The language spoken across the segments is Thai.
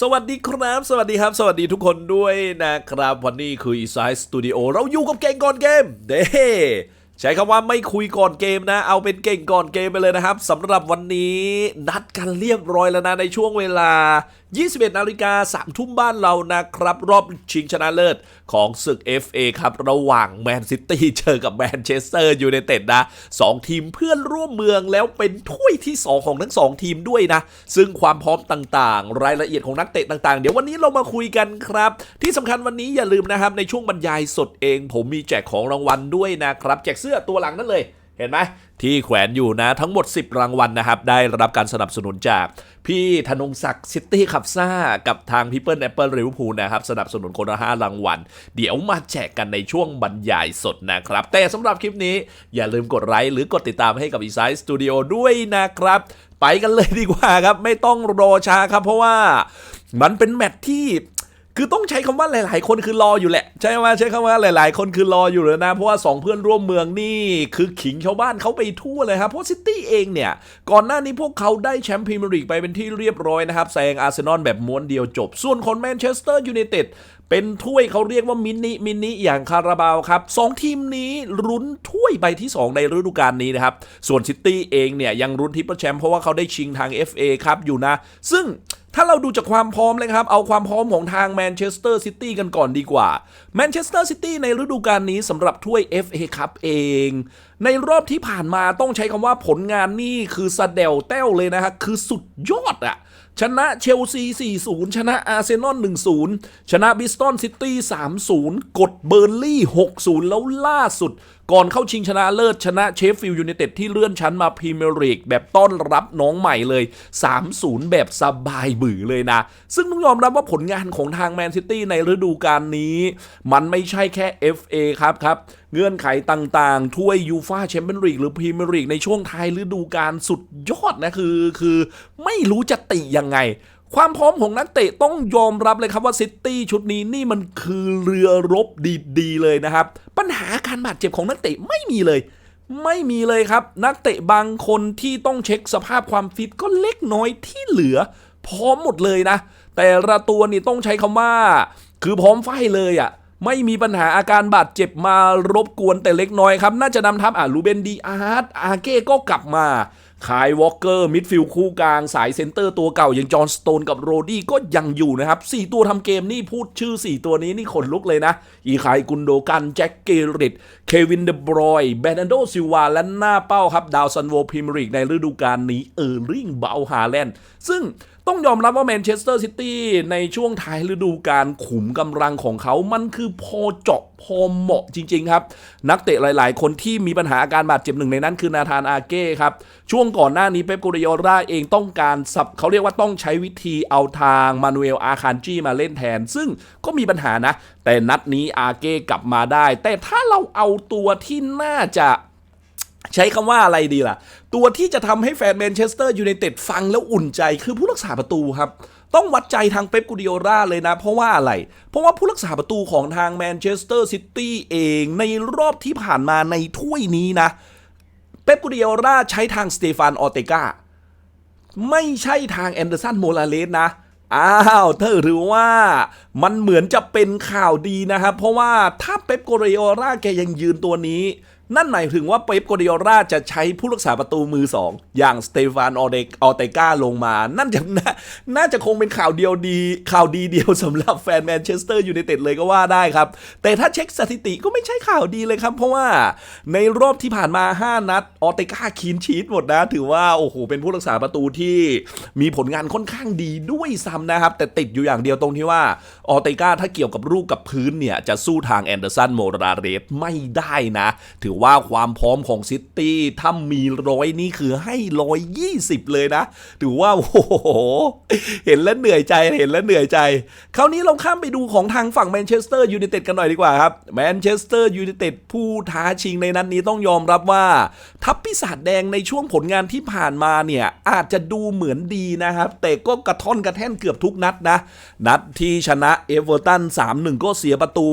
สวัสดีครับ สวัสดีครับ สวัสดีทุกคนด้วยนะครับ วันนี้คือ e s i d e Studio เราอยู่กับเก่งก่อนเกม เด้ใช้คำว่าไม่คุยก่อนเกมนะ เอาเป็นเก่งก่อนเกมไปเลยนะครับสำหรับวันนี้นัดกันเรียบร้อยแล้วนะในช่วงเวลา21 นาฬิกา3ทุ่มบ้านเรานะครับ รอบชิงชนะเลิศของศึก FA ครับ ระหว่างแมนซิตี้เจอกับแมนเชสเตอร์ยูไนเต็ดนะสองทีมเพื่อนร่วมเมืองแล้วเป็นถ้วยที่ 2 ของทั้ง 2 ทีมด้วยนะ ซึ่งความพร้อมต่างๆ รายละเอียดของนักเตะต่างๆ เดี๋ยววันนี้เรามาคุยกันครับ ที่สำคัญวันนี้อย่าลืมนะครับ ในช่วงบรรยายสดเอง ผมมีแจกของรางวัลด้วยนะครับ แจกเสื้อตัวหลังนั่นเลย เห็นไหมที่แขวนอยู่นะทั้งหมด 10 รางวัลนะครับ ได้รับการสนับสนุนจากพี่ธนงศักดิ์ซิตี้ขับซ่า กับทางพี่เปิลแอปเปิลริวพูนะครับ สนับสนุนคนละห้ารางวัล เดี๋ยวมาแจกกันในช่วงบรรยายสดนะครับ แต่สำหรับคลิปนี้อย่าลืมกดไลค์หรือกดติดตามให้กับ e s i d e Studio ด้วยนะครับ ไปกันเลยดีกว่าครับ ไม่ต้องรอช้าครับ เพราะว่ามันเป็นแมตช์ที่ คือต้องใช้คำว่าหลาย ๆ คนคือรออยู่แหละ ใช่ไหมใช้คำว่าหลาย ๆ คนคือรออยู่เลยนะ เพราะว่า 2 เพื่อนร่วมเมืองนี่คือขิงชาวบ้านเขาไปทั่วเลยครับเพราะซิตี้เองเนี่ย ก่อนหน้านี้พวกเขาได้แชมป์พรีเมียร์ลีกไปเป็นที่เรียบร้อยนะครับแซงอาร์เซนอลแบบม้วนเดียวจบ ส่วนคนแมนเชสเตอร์ยูไนเต็ดเป็นถ้วยเขาเรียกว่ามินิมินิอย่างคาราบาวครับสองทีมนี้ลุ้นถ้วยใบที่ 2 ในฤดูกาลนี้นะครับ ส่วนซิตี้เองเนี่ยยังลุ้นทิปเปิลแชมป์เพราะว่าเขาได้ชิงทาง FA ครับอยู่นะ ซึ่ง ถ้าเราดูจากความพร้อมเลยครับ เอาความพร้อมของทางแมนเชสเตอร์ซิตี้กันก่อนดีกว่าแมนเชสเตอร์ซิตี้ในฤดูกาลนี้สำหรับถ้วย FA ครับเอง ในรอบที่ผ่านมาต้องใช้คำว่าผลงานนี่คือสะเดลเต้วเลยนะฮะคือสุดยอดอะ ชนะเชลซี 4-0 ชนะอาร์เซนอล 1-0 ชนะบิสตันซิตี้ 3-0 กดเบอร์ลี่ 6-0 แล้วล่าสุด ก่อนเข้าชิงชนะเลิศ ชนะเชฟฟิลด์ยูไนเต็ดที่เลื่อนชั้นมาพรีเมียร์ลีกแบบต้อนรับน้องใหม่เลย 3-0 แบบสบายบือเลยนะ ซึ่งต้องยอมรับว่าผลงานของทางแมนซิตี้ในฤดูกาลนี้ มันไม่ใช่แค่ FA ครับครับเงื่อนไขต่างๆ ถ้วยยูฟาแชมเปี้ยนลีกหรือพรีเมียร์ลีกในช่วงท้ายฤดูกาลสุดยอดนะคือคือไม่รู้จะติยังไง ความพร้อมของนักเตะต้องยอมรับเลยครับว่าซิตี้ชุดนี้นี่มันคือเรือรบดีๆเลยนะครับ ปัญหาการบาดเจ็บของนักเตะไม่มีเลยไม่มีเลยครับ นักเตะบางคนที่ต้องเช็คสภาพความฟิตก็เล็กน้อยที่เหลือ พร้อมหมดเลยนะ แต่ละตัวนี่ต้องใช้คำว่า คือพร้อมไฟเลยอะ่ะ ไม่มีปัญหาอาการบาดเจ็บมารบกวนแต่เล็กน้อยครับ น่าจะนำทัพอะลูเบนดีอาร์ตอาเก้ก็กลับมาคายวอลเกอร์มิดฟิลด์คู่กลางสายเซนเตอร์ตัวเก่า อย่างจอห์นสโตนกับโรดี้ก็ยังอยู่นะครับ 4 ตัวทำเกมนี่พูดชื่อ 4 ตัวนี้นี่ขนลุกเลยนะ อีคายกุนโดกัน แจ็คเกริตเควินเดบรอยแบรนโดซิลวา และหน้าเป้าครับ ดาวซันโวพรีเมียร์ลีกในฤดูกาลนี้เออร์ลิงเบาฮาแลนด์ซึ่ง ต้องยอมรับว่าแมนเชสเตอร์ซิตี้ในช่วงท้ายฤดูกาลขุมกำลังของเขา มันคือพอเจาะพอเหมาะจริง ๆ ครับ นักเตะหลาย ๆ คนที่มีปัญหาอาการบาดเจ็บหนึ่งในนั้นคือนาธานอาเก้ครับ ช่วงก่อนหน้านี้เป๊ปกูริโอราเองต้องการสับเขาเรียกว่าต้องใช้วิธีเอาทางมานูเอลอาคานจีมาเล่นแทน ซึ่งก็มีปัญหานะ แต่นัดนี้อาเก้กลับมาได้ แต่ถ้าเราเอาตัวที่น่าจะ ใช้คำว่าอะไรดีล่ะ ตัวที่จะทำให้แฟนแมนเชสเตอร์ยูไนเต็ดฟังแล้วอุ่นใจคือผู้รักษาประตูครับ ต้องวัดใจทางเป๊ปกูดิโอราเลยนะ เพราะว่าอะไร เพราะว่าผู้รักษาประตูของทางแมนเชสเตอร์ซิตี้เองในรอบที่ผ่านมาในถ้วยนี้นะ เป๊ปกูดิโอราใช้ทางสเตฟานออเตกาไม่ใช่ทางแอนเดอร์สันโมลาเลสนะอ้าวเธอหรือว่ามันเหมือนจะเป็นข่าวดีนะครับ เพราะว่าถ้าเป๊ปโกเรโอราแกยังยืนตัวนี้ นั่นหมายถึงว่าเป๊ปโกเรโอราจะใช้ผู้รักษาประตูมือสองอย่างสเตฟานออเดกออเตกาลงมา นั่นจะน่าน่าจะคงเป็นข่าวเดียวดี ข่าวดีเดียวสำหรับแฟนแมนเชสเตอร์ยูไนเต็ดเลยก็ว่าได้ครับ แต่ถ้าเช็คสถิติก็ไม่ใช่ข่าวดีเลยครับ เพราะว่าในรอบที่ผ่านมา 5 นัดออเตกาคีนชีตหมดนะ ถือว่าโอ้โหเป็นผู้รักษาประตูที่มีผลงานค่อนข้างดีด้วยซ้ำนะครับ แต่ติดอยู่อย่างเดียวตรงที่ว่าออเตกาถ้าเกี่ยวกับลูกกับพื้นเนี่ยจะสู้ทางแอนเดอร์สันโมราเรสไม่ได้นะ ถือว่าความพร้อมของซิตี้ถ้ามีร้อยนี่คือให้ร้อยยี่สิบเลยนะ ถือว่า โอ้โห เห็นแล้วเหนื่อยใจเห็นแล้วเหนื่อยใจ คราวนี้เราข้ามไปดูของทางฝั่งแมนเชสเตอร์ยูไนเต็ดกันหน่อยดีกว่าครับแมนเชสเตอร์ยูไนเต็ดผู้ท้าชิงในนัดนนี้ต้องยอมรับว่า ทัพปีศาจแดงในช่วงผลงานที่ผ่านมาเนี่ย อาจจะดูเหมือนดีนะครับ แต่ก็กระท่อนกระแท่นเกือบทุกนัดนะ นัดที่ชนะเอเวอร์ตัน3-1 ก็เสียประตู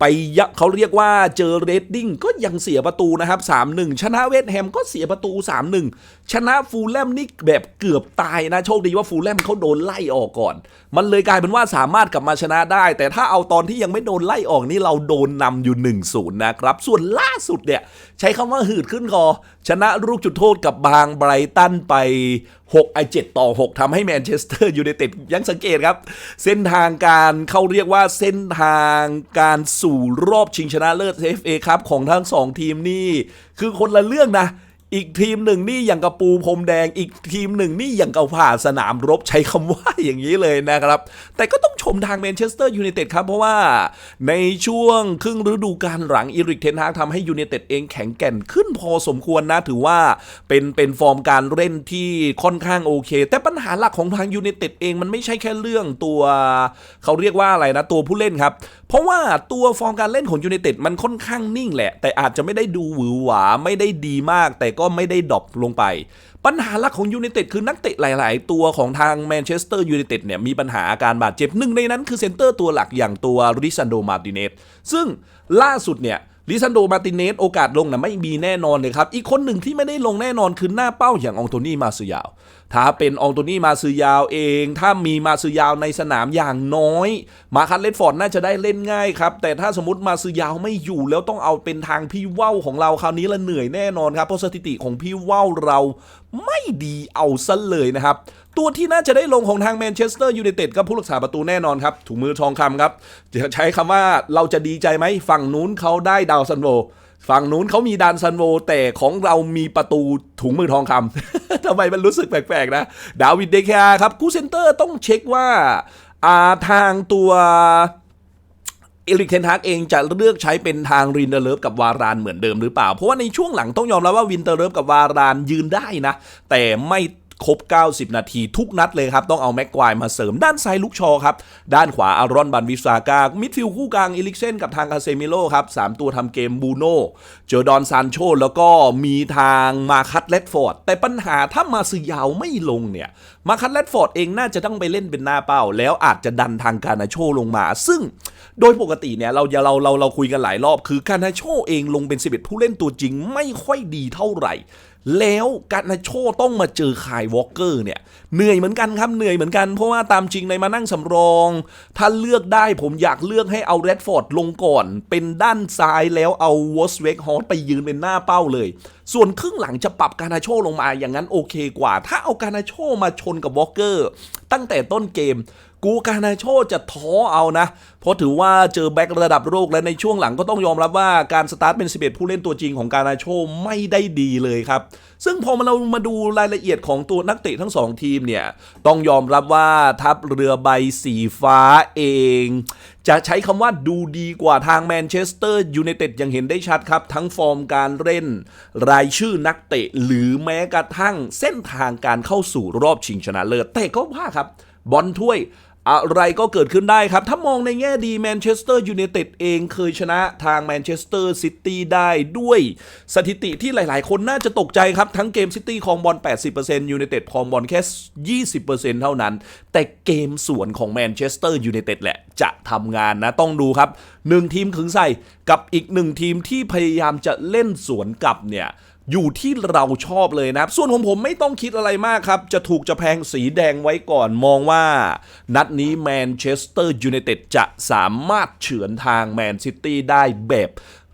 ไปยะเขาเรียกว่าเจอเรดดิ้งก็ยังเสียประตูนะครับ 3-1 ชนะเวสต์แฮมก็เสียประตู 3-1 ชนะฟูลแลมนี่แบบเกือบตายนะ โชคดีว่าฟูลแลมเขาโดนไล่ออกก่อน มันเลยกลายเป็นว่าสามารถกลับมาชนะได้ แต่ถ้าเอาตอนที่ยังไม่โดนไล่ออกนี่เราโดนนำอยู่ 1-0 นะครับ ส่วนล่าสุดเนี่ย ใช้คำว่าหืดขึ้นคอ ชนะลูกจุดโทษกับบางไบรตันไป6ไอ7ต่อ 6ทำให้แมนเชสเตอร์ยูไนเต็ดยังสังเกตครับ เส้นทางการเขาเรียกว่าเส้นทางการสูู่รอบชิงชนะเลิศ FA ครับของทั้งสองทีมนี่ คือคนละเรื่องนะ อีกทีมหนึ่งนี่อย่างกับปูพรมแดง อีกทีมหนึ่งนี่อย่างกับผ่าสนามรบใช้คำว่าอย่างนี้เลยนะครับ แต่ก็ต้องชมทางแมนเชสเตอร์ยูไนเต็ดครับ เพราะว่าในช่วงครึ่งฤดูกาลหลังอีริกเทนฮากทำให้ยูไนเต็ดเองแข็งแกร่งขึ้นพอสมควรนะ ถือว่าเป็นเป็นฟอร์มการเล่นที่ค่อนข้างโอเค แต่ปัญหาหลักของทางยูไนเต็ดเองมันไม่ใช่แค่เรื่องตัว เขาเรียกว่าอะไรนะตัวผู้เล่นครับเพราะว่าตัวฟอร์มการเล่นของยูไนเต็ดมันค่อนข้างนิ่งแหละ แต่อาจจะไม่ได้ดูหวือหวาไม่ได้ดีมาก แต่ก็ไม่ได้ดรอปลงไป ปัญหาหลักของยูไนเต็ดคือนักเตะหลาย ๆ ตัวของทางแมนเชสเตอร์ยูไนเต็ดเนี่ยมีปัญหาอาการบาดเจ็บหนึ่งในนั้นคือเซนเตอร์ตัวหลักอย่างตัวริซันโดมาติเนสซึ่งล่าสุดเนี่ยลิซันโดมาติเนสโอกาสลงนะไม่มีแน่นอนเลยครับ อีกคนหนึ่งที่ไม่ได้ลงแน่นอนคือหน้าเป้าอย่างองโตนี่มาซือยาว ถ้าเป็นองโตนี่มาซือยาวเอง ถ้ามีมาซือยาวในสนามอย่างน้อย มาคัตเลดฟอร์ดน่าจะได้เล่นง่ายครับ แต่ถ้าสมมติมาซือยาวไม่อยู่แล้วต้องเอาเป็นทางพี่เว้าของเราคราวนี้ละเหนื่อยแน่นอนครับ เพราะสถิติของพี่เว้าเราไม่ดีเอาซะเลยนะครับ ตัวที่น่าจะได้ลงของทางแมนเชสเตอร์ยูไนเต็ดก็ผู้รักษาประตูแน่นอนครับ ถุงมือทองคำครับจะใช้คำว่าเราจะดีใจไหมฝั่งนู้นเขาได้ดาวซันโว ฝั่งนู้นเขามีดานซันโวแต่ของเรามีประตูถุงมือทองคำ ทำไมมันรู้สึกแปลกๆนะ ดาวิดเดคาครับคู่เซนเตอร์ต้องเช็คว่าาทางตัวเอริกเทนฮากเองจะเลือกใช้เป็นทางรินเดอร์เลิฟกับวารานเหมือนเดิมหรือเปล่า เพราะว่าในช่วงหลังต้องยอมรับว่าวินเตอร์เลิฟกับวารานยืนได้นะ แต่ไม่ ครบ 90 นาทีทุกนัดเลยครับ ต้องเอาแม็กควายมาเสริมด้านซ้ายลุกชอครับ ด้านขวาอารอนบันวิสาการมิดฟิลด์คู่กลางเอลิกเซนกับทางคาเซมิโลครับ3ตัวทำเกมบูโน่เจอดอนซานโชแล้วก็มีทางมาคัตเลดฟอร์ด แต่ปัญหาถ้ามาซือยาวไม่ลงเนี่ยมาคัตเลดฟอร์ดเองน่าจะต้องไปเล่นเป็นหน้าเป้า แล้วอาจจะดันทางการนาโชลงมา ซึ่งโดยปกติเนี่ยเราเราเราเราคุยกันหลายรอบ คือการนาโชเองลงเป็น 11 ผู้เล่นตัวจริงไม่ค่อยดีเท่าไหร่ แล้วการนาโชต้องมาเจอคายวอลเกอร์เนี่ยเหนื่อยเหมือนกันครับเหนื่อยเหมือนกันเพราะว่าตามจริงในมานั่งสำรอง ถ้าเลือกได้ผมอยากเลือกให้เอาแรดฟอร์ดลงก่อน เป็นด้านซ้ายแล้วเอาวอสเวกฮอสไปยืนเป็นหน้าเป้าเลย ส่วนครึ่งหลังจะปรับการนาโชลงมาอย่างนั้นโอเคกว่า ถ้าเอาการนาโชมาชนกับวอลเกอร์ตั้งแต่ต้นเกม กูการนาโชจะท้อเอานะ เพราะถือว่าเจอแบ็กระดับโลกและในช่วงหลังก็ต้องยอมรับว่าการสตาร์ทเป็น 11 ผู้เล่นตัวจริงของการนาโชไม่ได้ดีเลยครับ ซึ่งพอมาเรามาดูรายละเอียดของตัวนักเตะทั้งสองทีมเนี่ย ต้องยอมรับว่าทัพเรือใบสีฟ้าเอง จะใช้คำว่าดูดีกว่าทางแมนเชสเตอร์ยูไนเต็ดยังเห็นได้ชัดครับ ทั้งฟอร์มการเล่น รายชื่อนักเตะหรือแม้กระทั่งเส้นทางการเข้าสู่รอบชิงชนะเลิศแต่ก็ว่าครับบอลถ้วย อะไรก็เกิดขึ้นได้ครับ ถ้ามองในแง่ดีแมนเชสเตอร์ยูไนเต็ดเองเคยชนะทางแมนเชสเตอร์ซิตี้ได้ด้วยสถิติที่หลาย ๆ คนน่าจะตกใจครับ ทั้งเกมซิตี้ครองบอล 80%ยูไนเต็ดครองบอลแค่ 20%เท่านั้น แต่เกมสวนของแมนเชสเตอร์ยูไนเต็ดแหละจะทำงานนะ ต้องดูครับ 1 ทีมขึงใส่กับอีก 1 ทีมที่พยายามจะเล่นสวนกลับเนี่ย อยู่ที่เราชอบเลยนะครับ ส่วนของผมไม่ต้องคิดอะไรมากครับ จะถูกจะแพงสีแดงไว้ก่อนมองว่า นัดนี้แมนเชสเตอร์ยูไนเต็ดจะสามารถเฉือนทางแมนซิตี้ได้แบบ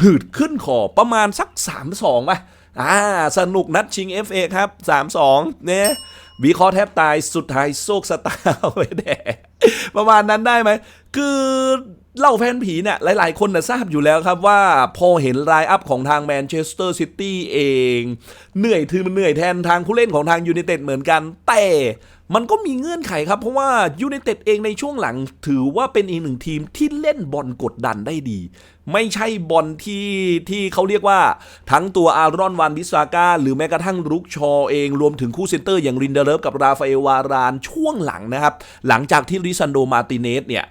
หืดขึ้นคอประมาณสัก 3-2ป่ะอ่า สนุกนัดชิง FA ครับ 3-2 เนี่ยวิเคราะห์แทบตายสุดท้ายโซกสตาร์ไว้แดประมาณนั้นได้ไหม คือ เล่าแฟนผีเนี่ยหลาย ๆ คนน่ะทราบอยู่แล้วครับว่าพอเห็นไลน์อัพของทางแมนเชสเตอร์ซิตี้เอง เหนื่อยทือมันเหนื่อยแทนทางผู้เล่นของทางยูไนเต็ดเหมือนกันแต่ มันก็มีเงื่อนไขครับ เพราะว่ายูไนเต็ดเองในช่วงหลัง ถือว่าเป็นอีกหนึ่งทีมที่เล่นบอลกดดันได้ดี ไม่ใช่บอลที่ที่เขาเรียกว่า ทั้งตัวอารอนวานบิสาก้าหรือแม้กระทั่งรุกชอเองรวมถึงคู่เซนเตอร์อย่างรินเดเลฟกับราฟาเอลวารานช่วงหลังนะครับ หลังจากที่ริซันโดมาติเนสเนี่ย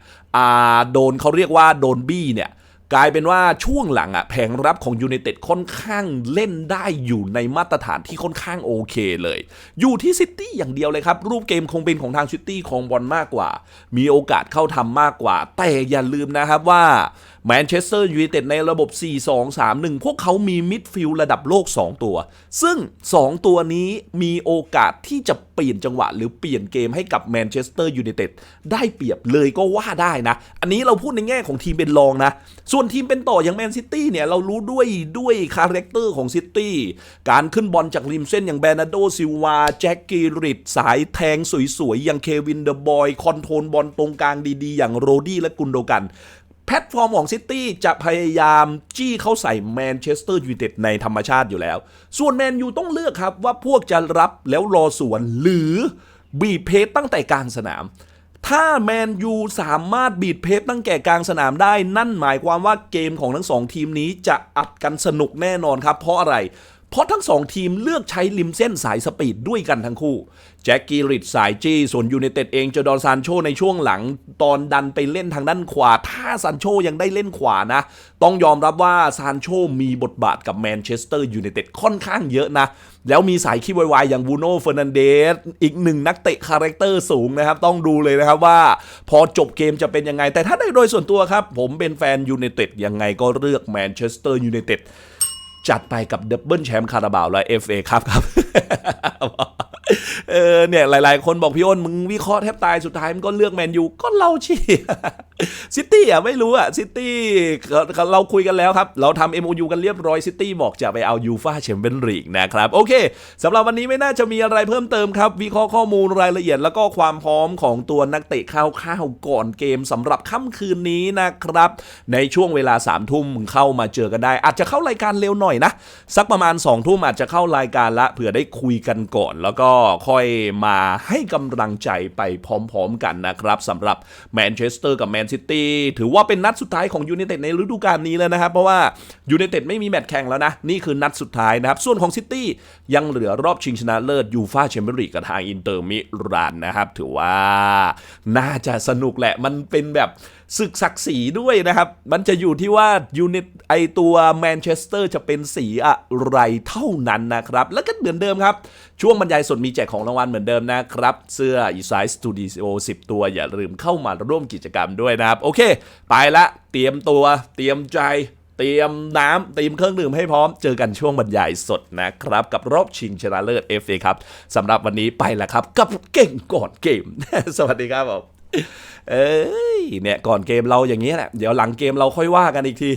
โดนเขาเรียกว่าโดนบี้เนี่ย กลายเป็นว่าช่วงหลังอะแผงรับของยูไนเต็ดค่อนข้างเล่นได้อยู่ในมาตรฐานที่ค่อนข้างโอเคเลย อยู่ที่ซิตี้อย่างเดียวเลยครับ รูปเกมคงเป็นของทางซิตี้ของบอลมากกว่า มีโอกาสเข้าทำมากกว่า แต่อย่าลืมนะครับว่า แมนเชสเตอร์ยูไนเต็ดในระบบ 4-2-3-1 พวกเขามีมิดฟิลด์ระดับโลก 2 ตัว ซึ่ง 2 ตัวนี้มีโอกาสที่จะเปลี่ยนจังหวะ หรือเปลี่ยนเกมให้กับแมนเชสเตอร์ยูไนเต็ดได้เปรียบเลยก็ว่าได้นะ อันนี้เราพูดในแง่ของทีมเป็นรองนะ ส่วนทีมเป็นต่ออย่างแมนซิตี้เนี่ย เรารู้ด้วยด้วยคาแรคเตอร์ของซิตี้การขึ้นบอลจากริมเส้นอย่างแบรนาโดซิลวาแจ็คกิริดสายแทงสวยๆอย่างเควินเดอะบอยคอนโทรลบอลตรงกลางดีๆ อย่างโรดี้และกุนโดกัน แพลตฟอร์มของซิตี้จะพยายามจี้เข้าใส่แมนเชสเตอร์ยูไนเต็ดในธรรมชาติอยู่แล้ว ส่วนแมนยูต้องเลือกครับว่าพวกจะรับแล้วรอสวนหรือบีบเพจตั้งแต่กลางสนาม ถ้าแมนยูสามารถบีดเพจตั้งแต่กลางสนามได้ นั่นหมายความว่าเกมของทั้งสองทีมนี้จะอัดกันสนุกแน่นอนครับ เพราะอะไร เพราะทั้งสองทีมเลือกใช้ริมเส้นสายสปีดด้วยกันทั้งคู่ แจ็คกี้ริดสายจี้ส่วนยู i นเต็ดเองเจอดอนซานโชในช่วงหลัง ตอนดันไปเล่นทางด้านขวา ถ้าซานโชยังได้เล่นขวานะ ต้องยอมรับว่าซานโชมีบทบาทกับแมนเชสเตอร์ยู i นเต็ดค่อนข้างเยอะนะ แล้วมีสายขี้วายๆอย่างบูโน่เฟอร์นันเดสอีกหนึ่งนักเตะคาแรคเตอร์สูงนะครับ ต้องดูเลยนะครับว่า พอจบเกมจะเป็นยังไง แต่ถ้าได้โดยส่วนตัวครับ ผมเป็นแฟนยู i นเต็ดยังไงก็เลือกแมนเชสเตอร์ยู i นเต็ด จัดไปกับดับเบิลแชมป์คาราบาวและเอฟเอครับครับเออเนี่ยหลาย ๆ คนบอกพี่อ้นมึงวิเคราะห์แทบตายสุดท้ายมันก็เลือกแมนยูก็เราเชียร์ซิตี้อะไม่รู้อะซิตี้เราคุยกันแล้วครับ เราทำ MOU กันเรียบร้อยซิตี้บอกจะไปเอายูฟาแชมเปี้ยนลีกนะครับ โอเคสำหรับวันนี้ไม่น่าจะมีอะไรเพิ่มเติมครับ วิเคราะห์ข้อมูลรายละเอียด แล้วก็ความพร้อมของตัวนักเตะคร่าวก่อนเกมสำหรับค่ำคืนนี้นะครับ ในช่วงเวลา3ามทุ่มเข้ามาเจอกันได้ อาจจะเข้ารายการเร็วหน่อยนะ สักประมาณ2องทุ่มอาจจะเข้ารายการละเผื่อได้คุยกันก่อน แล้วก็ค่อยมาให้กำลังใจไปพร้อม ๆ กันนะครับสำหรับแมนเชสเตอร์กับแมนซิตี้ถือว่าเป็นนัดสุดท้ายของยูไนเต็ดในฤดูกาลนี้แล้วนะครับ เพราะว่ายูไนเต็ดไม่มีแมตช์แข่งแล้วนะ นี่คือนัดสุดท้ายนะครับ ส่วนของซิตี้ยังเหลือรอบชิงชนะเลิศยูฟาแชมเปี้ยนลีกกับทางอินเตอร์มิรานนะครับ ถือว่าน่าจะสนุกแหละมันเป็นแบบศึกศักดิ์ศรีด้วยนะครับ มันจะอยู่ที่ว่ายูนิตไอตัวแมนเชสเตอร์จะเป็นสีอะไรเท่านั้นนะครับ แล้วก็เหมือนเดิมครับ ช่วงบรรยายสดมีแจกของรางวัลเหมือนเดิมนะครับ เสื้อ e s i สตูดิโอ10 ตัว อย่าลืมเข้ามาร่วมกิจกรรมด้วยนะครับ โอเค ไปละเตรียมตัวเตรียมใจเตรียมน้ำเตรียมเครื่องดื่มให้พร้อม เจอกันช่วงบรรยายสดนะครับ กับรอบชิงชนะเลิศ FA ครับสำหรับวันนี้ไปแล้วครับ กับเก่งก่อนเกม สวัสดีครับผม เอ้ยเนี่ยก่อนเกมเราอย่างนี้แหละ เดี๋ยวหลังเกมเราค่อยว่ากันอีกที